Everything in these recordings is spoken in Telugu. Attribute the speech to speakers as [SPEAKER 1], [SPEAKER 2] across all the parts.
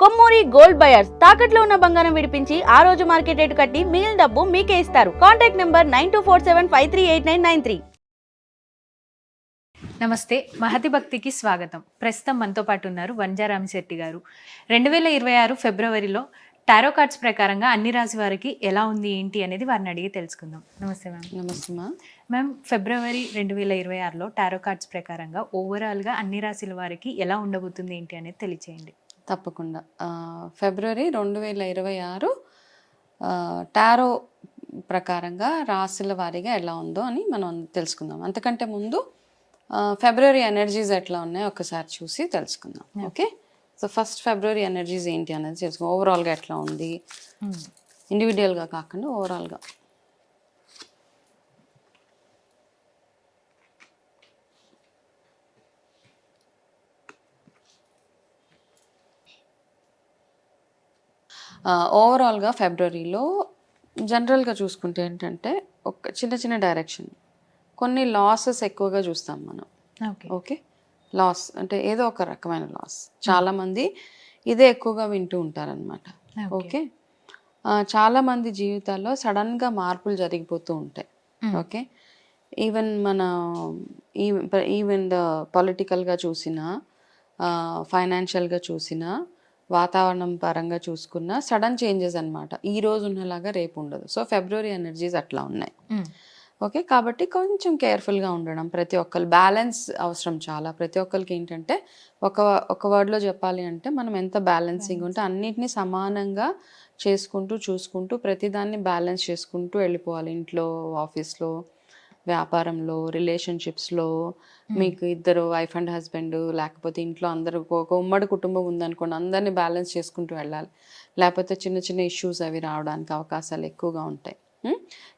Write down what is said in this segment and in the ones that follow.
[SPEAKER 1] కొమ్మూరి గోల్డ్ బయర్స్ తాకట్లో ఉన్న బంగారం విడిపించి ఆ రోజు మార్కెట్ రేటు కట్టి మిగిలిన డబ్బు మీకే ఇస్తారు. Contact number nine two four seven five three eight nine nine three.
[SPEAKER 2] నమస్తే మహతి భక్తికి స్వాగతం. ప్రస్తుతం మనతో పాటు ఉన్నారు వంజారామి శెట్టి గారు. రెండు వేల ఇరవై ఆరు ఫిబ్రవరిలో టారో కార్డ్స్ ప్రకారంగా అన్ని రాశి వారికి ఎలా ఉంది ఏంటి అనేది వారిని అడిగి తెలుసుకుందాం. నమస్తే మ్యామ్.
[SPEAKER 3] నమస్తే మా
[SPEAKER 2] మ్యామ్ ఫిబ్రవరి రెండు వేల ఇరవై ఆరులో టారో కార్డ్స్ ప్రకారంగా ఓవరాల్గా అన్ని రాశుల వారికి ఎలా ఉండబోతుంది ఏంటి అనేది తెలియచేయండి.
[SPEAKER 3] తప్పకుండా. ఫిబ్రవరి రెండు వేల ఇరవై ఆరు టారో ప్రకారంగా రాశుల వారీగా ఎలా ఉందో అని మనం తెలుసుకుందాం. అంతకంటే ముందు ఫిబ్రవరి ఎనర్జీస్ ఎట్లా ఉన్నాయో ఒకసారి చూసి తెలుసుకుందాం. Okay? So first February energies ఏంటి అనేది తెలుసుకుందాం. ఓవరాల్గా ఎట్లా ఉంది? ఇండివిజువల్గా కాకుండా ఓవరాల్గా ఓవరాల్గా ఫిబ్రవరిలో జనరల్గా చూసుకుంటే ఏంటంటే ఒక చిన్న చిన్న డైరెక్షన్ కొన్ని లాసెస్ ఎక్కువగా చూస్తాం మనం.
[SPEAKER 2] ఓకే
[SPEAKER 3] ఓకే లాస్ అంటే ఏదో ఒక రకమైన లాస్ చాలామంది ఇదే ఎక్కువగా వింటూ ఉంటారనమాట ఓకే ఆ, చాలా మంది జీవితాల్లో సడన్గా మార్పులు జరిగిపోతూ ఉంటాయి. ఓకే ఈవెన్ మన ఈవెన్ పొలిటికల్గా చూసినా ఫైనాన్షియల్గా చూసినా వాతావరణం పరంగా చూసుకున్నా సడన్ చేంజెస్ అన్నమాట. ఈ రోజు ఉన్నలాగా రేపు ఉండదు. సో ఫిబ్రవరి ఎనర్జీస్ అట్లా ఉన్నాయి. ఓకే? కాబట్టి కొంచెం కేర్ఫుల్గా ఉండడం ప్రతి ఒక్కరు బ్యాలెన్స్ అవసరం చాలా. ప్రతి ఒక్కరికి ఏంటంటే ఒక ఒక వర్డ్లో చెప్పాలి అంటే మనం ఎంత బ్యాలెన్సింగ్ ఉంటే అన్నిటినీ సమానంగా చేసుకుంటూ చూసుకుంటూ ప్రతిదాన్ని బ్యాలెన్స్ చేసుకుంటూ వెళ్ళిపోవాలి. ఇంట్లో ఆఫీస్లో వ్యాపారంలో రిలేషన్షిప్స్లో మీకు ఇద్దరు వైఫ్ అండ్ హస్బెండ్ లేకపోతే ఇంట్లో అందరూ ఒక- ఉమ్మడి కుటుంబం ఉందనుకోండి అందరినీ బ్యాలెన్స్ చేసుకుంటూ వెళ్ళాలి. లేకపోతే చిన్న చిన్న ఇష్యూస్ అవి రావడానికి అవకాశాలు ఎక్కువగా ఉంటాయి.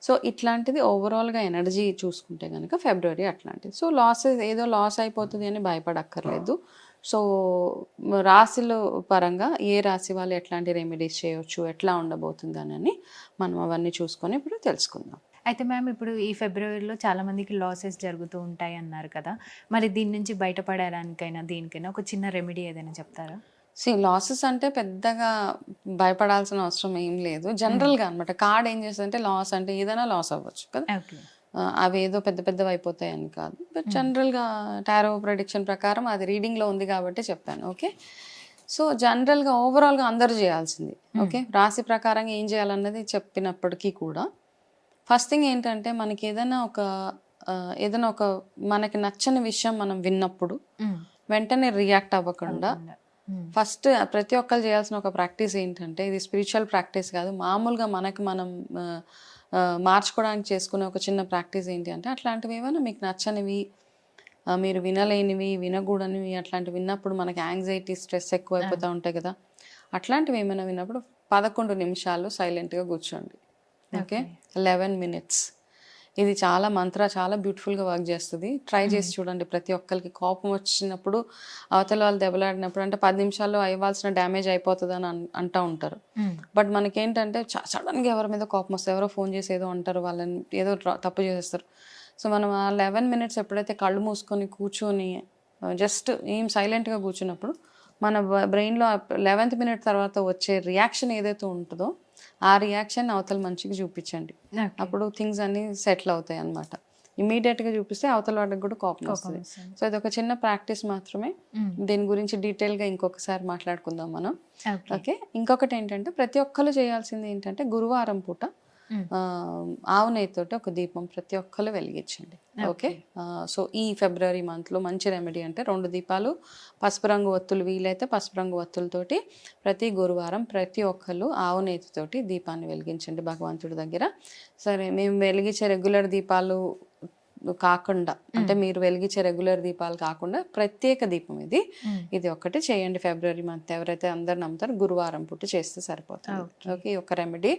[SPEAKER 3] సో ఇట్లాంటిది ఓవరాల్గా ఎనర్జీ చూసుకుంటే కనుక ఫిబ్రవరి అట్లాంటిది. సో లాసెస్ ఏదో లాస్ అయిపోతుంది అని భయపడక్కర్లేదు. సో రాశుల పరంగా ఏ రాశి వాళ్ళు ఎట్లాంటి రెమెడీస్ చేయొచ్చు ఎట్లా ఉండబోతుంది అని మనం అవన్నీ చూసుకొని ఇప్పుడు తెలుసుకుందాం.
[SPEAKER 2] అయితే మ్యామ్ ఇప్పుడు ఈ ఫిబ్రవరిలో చాలా మందికి లాసెస్ జరుగుతూ ఉంటాయి అన్నారు కదా. మరి దీని నుంచి బయటపడడానికైనా దీనికైనా ఒక చిన్న రెమెడీ ఏదైనా చెప్తారా?
[SPEAKER 3] సి లాసెస్ అంటే పెద్దగా భయపడాల్సిన అవసరం ఏం లేదు. జనరల్గా అనమాట కార్డ్ ఏం చేస్తుందంటే లాస్ అంటే ఏదైనా లాస్ అవ్వచ్చు కదా. అవి ఏదో పెద్ద పెద్దవి అయిపోతాయి అని కాదు. బట్ జనరల్గా టారో ప్రొడిక్షన్ ప్రకారం అది రీడింగ్లో ఉంది కాబట్టి చెప్పాను. ఓకే? సో జనరల్గా ఓవరాల్గా అందరూ చేయాల్సింది. ఓకే? రాశి ప్రకారంగా ఏం చేయాలన్నది చెప్పినప్పటికీ కూడా ఫస్ట్ థింగ్ ఏంటంటే మనకి ఏదైనా ఒక ఏదైనా ఒక మనకి నచ్చని విషయం మనం విన్నప్పుడు వెంటనే రియాక్ట్ అవ్వకుండా ఫస్ట్ ప్రతి ఒక్కరు చేయాల్సిన ఒక ప్రాక్టీస్ ఏంటంటే ఇది స్పిరిచువల్ ప్రాక్టీస్ కాదు. మామూలుగా మనకి మనం మార్చుకోవడానికి చేసుకునే ఒక చిన్న ప్రాక్టీస్ ఏంటి అంటే అట్లాంటివి ఏమైనా మీకు నచ్చనివి మీరు వినలేనివి వినకూడనివి అట్లాంటివి విన్నప్పుడు మనకి యాంగ్జైటీ స్ట్రెస్ ఎక్కువ అయిపోతూ ఉంటాయి కదా. అట్లాంటివి ఏమైనా విన్నప్పుడు పదకొండు నిమిషాలు సైలెంట్గా కూర్చోండి. ఓకే లెవెన్ మినిట్స్ ఇది చాలా మంత్ర చాలా బ్యూటిఫుల్గా వర్క్ చేస్తుంది. ట్రై చేసి చూడండి ప్రతి ఒక్కరికి. కోపం వచ్చినప్పుడు అవతల వాళ్ళు దెబ్బలాడినప్పుడు అంటే పది నిమిషాల్లో అవ్వాల్సిన డ్యామేజ్ అయిపోతుంది అని అంటూ ఉంటారు. బట్ మనకేంటంటే సడన్గా ఎవరి మీద కోపం వస్తే ఎవరో ఫోన్ చేసి ఏదో అంటారు వాళ్ళని ఏదో తప్పు చేసేస్తారు. సో మనం ఆ లెవెన్ మినిట్స్ ఎప్పుడైతే కళ్ళు మూసుకొని కూర్చొని జస్ట్ ఏం సైలెంట్గా కూర్చున్నప్పుడు మన బ్రెయిన్లో లెవెన్త్ మినిట్ తర్వాత వచ్చే రియాక్షన్ ఏదైతే ఉంటుందో ఆ రియాక్షన్ అవతల మనిషికి చూపించండి. అప్పుడు థింగ్స్ అన్ని సెటిల్ అవుతాయి అనమాట గా చూపిస్తే అవతల వాడికి కూడా కోపం వస్తుంది. సో ఇది ఒక చిన్న ప్రాక్టీస్ మాత్రమే. దీని గురించి detail గా ఇంకొకసారి మాట్లాడుకుందాం మనం.
[SPEAKER 2] ఓకే
[SPEAKER 3] ఇంకొకటి ఏంటంటే ప్రతి ఒక్కరు చేయాల్సింది ఏంటంటే గురువారం పూట ఆవు నెయ్యితోటి ఒక దీపం ప్రతి ఒక్కరు వెలిగించండి. ఓకే? సో ఈ ఫిబ్రవరి మంత్లో మంచి రెమెడీ అంటే రెండు దీపాలు పసుపు రంగు ఒత్తులు వీలైతే పసుపు రంగు ఒత్తులతోటి ప్రతి గురువారం ప్రతి ఒక్కరు ఆవు నేతితోటి దీపాన్ని వెలిగించండి భగవంతుడి దగ్గర. సరే మేము వెలిగించే రెగ్యులర్ దీపాలు కాకుండా అంటే మీరు వెలిగించే రెగ్యులర్ దీపాలు కాకుండా ప్రత్యేక దీపం ఇది. ఇది ఒక్కటి చేయండి ఫిబ్రవరి మంత్. ఎవరైతే అందరు నమ్ముతారో గురువారం పూట చేస్తే సరిపోతుంది. ఓకే. ఒక రెమెడీ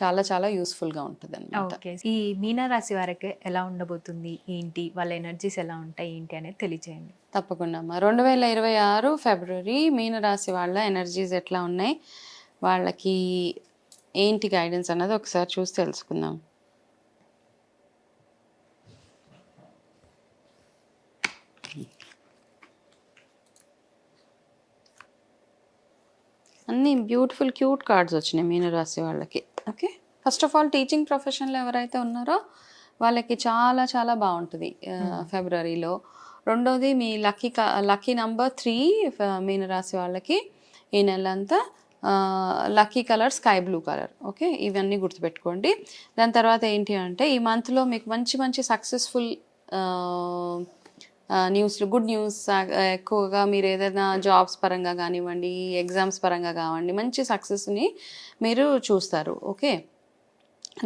[SPEAKER 3] చాలా చాలా యూస్ఫుల్గా ఉంటుంది అనమాట
[SPEAKER 2] ఓకే. ఈ మీనా రాశి వారికి ఎలా ఉండబోతుంది? ఏంటి? వాళ్ళ ఎనర్జీస్ ఎలా ఉంటాయి? ఏంటి అనేది తెలియజేయండి
[SPEAKER 3] తప్పకుండా అమ్మా. రెండు వేల ఇరవై ఆరు ఫిబ్రవరి మీనరాశి వాళ్ళ ఎనర్జీస్ ఎట్లా ఉన్నాయి? వాళ్ళకి ఏంటి గైడెన్స్ అన్నది ఒకసారి చూసి తెలుసుకుందాం. అన్ని బ్యూటిఫుల్ క్యూట్ కార్డ్స్ వచ్చినాయి మీనరాశి వాళ్ళకి. Okay? First of all teaching ప్రొఫెషన్లో ఎవరైతే ఉన్నారో వాళ్ళకి చాలా చాలా బాగుంటుంది ఫిబ్రవరిలో. రెండోది మీ లక్కీ లక్కీ నంబర్ త్రీ మీనరాశి వాళ్ళకి ఈ నెల అంతా lucky colour sky blue colour. Okay? ఇవన్నీ గుర్తుపెట్టుకోండి. దాని తర్వాత ఏంటి అంటే ఈ మంత్లో మీకు మంచి మంచి సక్సెస్ఫుల్ న్యూస్లు గుడ్ న్యూస్ ఎక్కువగా మీరు ఏదైనా జాబ్స్ పరంగా కానివ్వండి ఎగ్జామ్స్ పరంగా కానివ్వండి మంచి సక్సెస్ని మీరు చూస్తారు ఓకే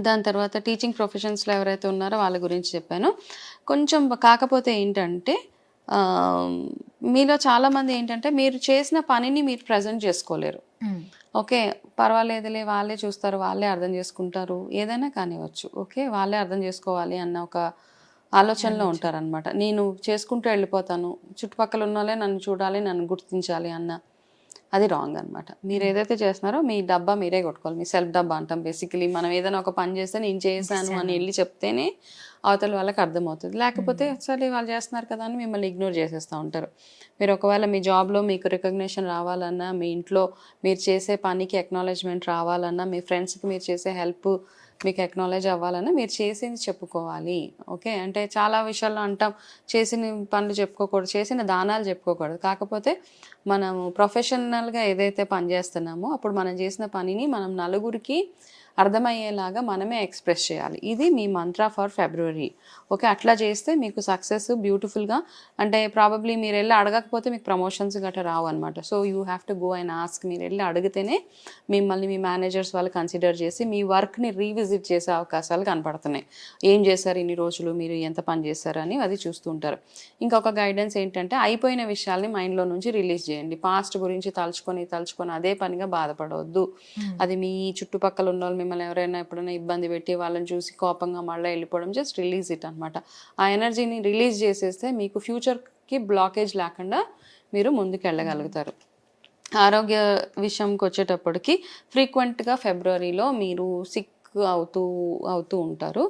[SPEAKER 3] దాని తర్వాత టీచింగ్ ప్రొఫెషన్స్లో ఎవరైతే ఉన్నారో వాళ్ళ గురించి చెప్పాను. కొంచెం కాకపోతే ఏంటంటే మీలో చాలామంది ఏంటంటే మీరు చేసిన పనిని మీరు ప్రజెంట్ చేసుకోలేరు. ఓకే పర్వాలేదులే వాళ్ళే చూస్తారు వాళ్ళే అర్థం చేసుకుంటారు ఏదైనా కానివ్వచ్చు ఓకే వాళ్ళే అర్థం చేసుకోవాలి అన్న ఒక ఆలోచనలో ఉంటారనమాట నేను చేసుకుంటూ వెళ్ళిపోతాను. చుట్టుపక్కల ఉన్న వాళ్ళే నన్ను చూడాలి నన్ను గుర్తించాలి అన్న అది రాంగ్ అనమాట మీరు ఏదైతే చేస్తున్నారో మీ డబ్బా మీరే కొట్టుకోవాలి. మీ సెల్ఫ్ డబ్బా అంటాం బేసికలీ మనం ఏదైనా ఒక పని చేస్తే నేను చేశాను అని వెళ్ళి చెప్తేనే అవతల వాళ్ళకి అర్థమవుతుంది. లేకపోతే సరే వాళ్ళు చేస్తున్నారు కదా అని మిమ్మల్ని ఇగ్నోర్ చేసేస్తూ ఉంటారు. మీరు ఒకవేళ మీ జాబ్లో మీకు రికగ్నిషన్ రావాలన్నా మీ ఇంట్లో మీరు చేసే పనికి ఎక్నాలెడ్జ్మెంట్ రావాలన్నా మీ ఫ్రెండ్స్కి మీరు చేసే హెల్ప్ మీకు ఎక్నాలెడ్జ్ అవ్వాలని మీరు చేసింది చెప్పుకోవాలి. ఓకే అంటే చాలా విషయాల్లో అంటాం చేసిన పనులు చెప్పుకోకూడదు చేసిన దానాలు చెప్పుకోకూడదు. కాకపోతే మనము ప్రొఫెషనల్గా ఏదైతే పని చేస్తున్నామో అప్పుడు మనం చేసిన పనిని మనం నలుగురికి అర్థమయ్యేలాగా మనమే ఎక్స్ప్రెస్ చేయాలి. ఇది మీ మంత్ర ఫర్ ఫిబ్రవరి. ఓకే అట్లా చేస్తే మీకు సక్సెస్ బ్యూటిఫుల్గా అంటే ప్రాబబ్లీ మీరు వెళ్ళి అడగకపోతే మీకు ప్రమోషన్స్ గట్రా రావు అనమాట so you have to go and ask మీరు వెళ్ళి అడిగితేనే మిమ్మల్ని మీ మేనేజర్స్ వాళ్ళు కన్సిడర్ చేసి మీ వర్క్ని రీవిజిట్ చేసే అవకాశాలు కనపడుతున్నాయి. ఏం చేశారు? ఇన్ని రోజులు మీరు ఎంత పని చేశారు? అని అది చూస్తూ ఉంటారు. ఇంకొక గైడెన్స్ ఏంటంటే అయిపోయిన విషయాల్ని మైండ్లో నుంచి రిలీజ్ చేయండి. పాస్ట్ గురించి తలుచుకొని తలుచుకొని అదే పనిగా బాధపడవద్దు. అది మీ చుట్టుపక్కల ఉన్న వాళ్ళు మిమ్మల్ని ఎవరైనా ఎప్పుడైనా ఇబ్బంది పెట్టి వాళ్ళని చూసి కోపంగా మళ్ళీ వెళ్ళిపోవడం జస్ట్ రిలీజ్ ఇట్ అనమాట ఆ ఎనర్జీని రిలీజ్ చేసేస్తే మీకు ఫ్యూచర్కి బ్లాకేజ్ లేకుండా మీరు ముందుకు వెళ్ళగలుగుతారు ఆరోగ్య విషయంకి వచ్చేటప్పటికి ఫ్రీక్వెంట్గా ఫిబ్రవరిలో మీరు సిక్ అవుతూ అవుతూ ఉంటారు.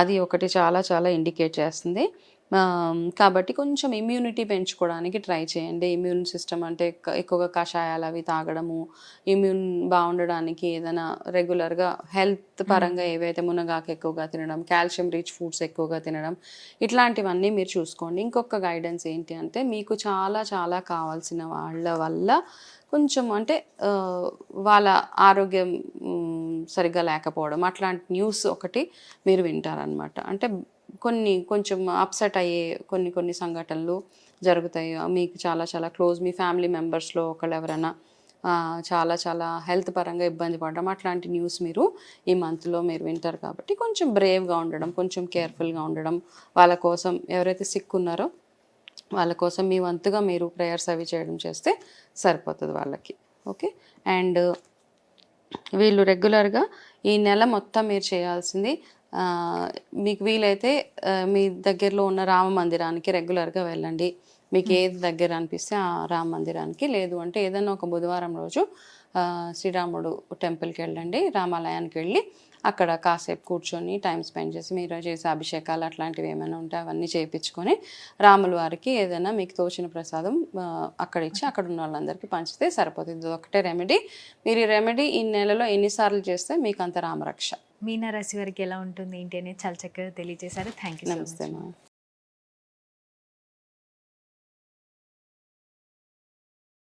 [SPEAKER 3] అది ఒకటి చాలా చాలా ఇండికేట్ చేస్తుంది. కాబట్టి కొంచెం ఇమ్యూనిటీ పెంచుకోవడానికి ట్రై చేయండి. ఇమ్యూన్ సిస్టమ్ అంటే ఎక్క- ఎక్కువగా కషాయాలు అవి తాగడము ఇమ్యూన్ బాగుండడానికి ఏదైనా రెగ్యులర్గా హెల్త్ పరంగా ఏవైతే మునగాకు ఎక్కువగా తినడం కాల్షియం రిచ్ ఫుడ్స్ ఎక్కువగా తినడం ఇట్లాంటివన్నీ మీరు చూసుకోండి. ఇంకొక గైడెన్స్ ఏంటి అంటే మీకు చాలా చాలా కావాల్సిన వాళ్ళ వల్ల కొంచెం అంటే వాళ్ళ ఆరోగ్యం సరిగ్గా లేకపోవడం. అట్లాంటి న్యూస్ ఒకటి మీరు వింటారనమాట అంటే కొన్ని కొంచెం అప్సెట్ అయ్యే కొన్ని కొన్ని సంఘటనలు జరుగుతాయి. మీకు చాలా చాలా క్లోజ్ మీ ఫ్యామిలీ మెంబర్స్లో ఒకళ్ళు ఎవరైనా చాలా చాలా హెల్త్ పరంగా ఇబ్బంది పడడం అట్లాంటి న్యూస్ మీరు ఈ మంత్లో మీరు వింటారు కాబట్టి కొంచెం బ్రేవ్గా ఉండడం కొంచెం కేర్ఫుల్గా ఉండడం వాళ్ళ కోసం ఎవరైతే సిక్ ఉన్నారో వాళ్ళ కోసం మీ వంతుగా మీరు ప్రేయర్స్ అవి చేయడం చేస్తే సరిపోతుంది వాళ్ళకి. ఓకే అండ్ వీళ్ళు రెగ్యులర్గా ఈ నెల మొత్తం మీరు చేయాల్సింది మీకు వీలైతే మీ దగ్గరలో ఉన్న రామ మందిరానికి రెగ్యులర్గా వెళ్ళండి. మీకు ఏది దగ్గర అనిపిస్తే ఆ రామ మందిరానికి. లేదు అంటే ఏదైనా ఒక బుధవారం రోజు శ్రీరాముడు టెంపుల్కి వెళ్ళండి రామాలయానికి వెళ్ళి అక్కడ కాసేపు కూర్చొని టైం స్పెండ్ చేసి మీరు చేసే అభిషేకాలు అట్లాంటివి ఏమైనా ఉంటే అవన్నీ చేయించుకొని రాముల వారికి ఏదైనా మీకు తోచిన ప్రసాదం అక్కడ ఇచ్చి అక్కడ ఉన్న వాళ్ళందరికీ పంచితే సరిపోతుంది. ఇది ఒకటే రెమెడీ మీరు ఈ రెమెడీ ఈ నెలలో ఎన్నిసార్లు చేస్తే మీకు అంత రామరక్ష.
[SPEAKER 2] మీనా రాశి వారికి ఎలా ఉంటుంది ఏంటి అనేది చాలా చక్కగా తెలియజేశారు. థ్యాంక్ యూ
[SPEAKER 3] నమస్తే